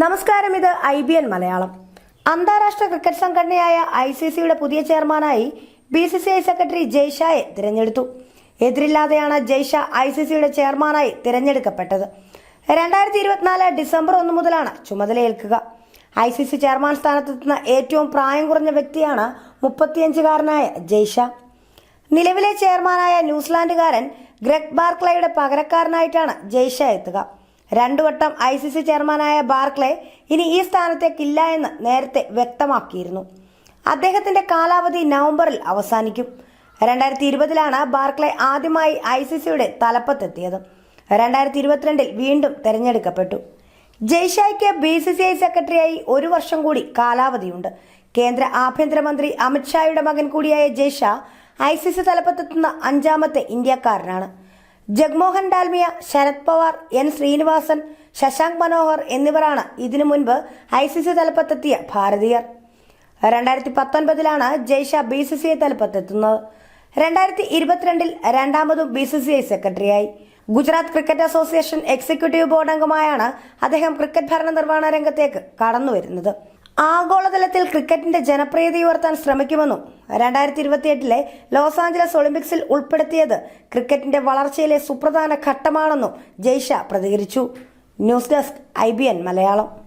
നമസ്കാരം ഇത് I B N Malayalam. അന്താരാഷ്ട്ര ക്രിക്കറ്റ് സംഘടനയായ ഐ സി സിയുടെ പുതിയ ചെയർമാനായി B C C I secretary ജയ്ഷായെ തിരഞ്ഞെടുത്തു. എതിരില്ലാതെയാണ് ജയ്ഷാ ഐ സി സിയുടെ ചെയർമാനായി തിരഞ്ഞെടുക്കപ്പെട്ടത്. രണ്ടായിരത്തി ഇരുപത്തിനാല് ഡിസംബർ ഒന്ന് മുതലാണ് ചുമതലയേൽക്കുക. ഐ സി സി ചെയർമാൻ സ്ഥാനത്തെത്തുന്ന ഏറ്റവും പ്രായം കുറഞ്ഞ വ്യക്തിയാണ് മുപ്പത്തിയഞ്ചുകാരനായ ജയ്ഷ. നിലവിലെ ചെയർമാനായ ന്യൂസിലാൻഡുകാരൻ ഗ്രെഗ് ബാർക്ലയുടെ പകരക്കാരനായിട്ടാണ് ജയ്ഷ എത്തുക. രണ്ടു വട്ടം ഐ സി സി ചെയർമാനായ ബാർക്ലെ ഇനി ഈ സ്ഥാനത്തേക്കില്ല എന്ന് നേരത്തെ വ്യക്തമാക്കിയിരുന്നു. അദ്ദേഹത്തിന്റെ കാലാവധി നവംബറിൽ അവസാനിക്കും. രണ്ടായിരത്തി ഇരുപതിലാണ് ബാർക്ലെ ആദ്യമായി ഐ സി സിയുടെ തലപ്പത്തെത്തിയത്. രണ്ടായിരത്തി ഇരുപത്തിരണ്ടിൽ വീണ്ടും തെരഞ്ഞെടുക്കപ്പെട്ടു. ജയ്ഷായ്ക്ക് ബി സി സി ഐ സെക്രട്ടറിയായി ഒരു വർഷം കൂടി കാലാവധിയുണ്ട്. കേന്ദ്ര ആഭ്യന്തരമന്ത്രി അമിത്ഷായുടെ മകൻ കൂടിയായ ജയ്ഷാ ഐ സി സി തലപ്പത്തെത്തുന്ന അഞ്ചാമത്തെ ഇന്ത്യക്കാരനാണ്. ജഗ്മോഹൻ ഡാൽമിയ ശരത് പവാർ എൻ ശ്രീനിവാസൻ ശശാങ്ക് മനോഹർ എന്നിവരാണ് ഇതിനു മുൻപ് ഐ സി സി തലപ്പത്തെത്തിയ ഭാരതീയർ. രണ്ടായിരത്തി പത്തൊൻപതിലാണ് Jay Shah B C C I തലപ്പത്തെത്തുന്നത്. രണ്ടായിരത്തി ഇരുപത്തിരണ്ടിൽ രണ്ടാമതും ബി സി സി ഐ സെക്രട്ടറിയായി. Gujarat cricket association executive board അംഗമായാണ് അദ്ദേഹം ക്രിക്കറ്റ് ഭരണ നിർവഹണ രംഗത്തേക്ക് കടന്നുവരുന്നത്. ആഗോളതലത്തിൽ ക്രിക്കറ്റിന്റെ ജനപ്രീതി ഉയർത്താൻ ശ്രമിക്കുമെന്നും രണ്ടായിരത്തി ഇരുപത്തിയെട്ടിലെ ലോസ് ആഞ്ചലസ് ഒളിമ്പിക്സിൽ ഉൾപ്പെടുത്തിയത് ക്രിക്കറ്റിന്റെ വളർച്ചയിലെ സുപ്രധാന ഘട്ടമാണെന്നും ജയ്ഷ പ്രതികരിച്ചു. News desk I Malayalam.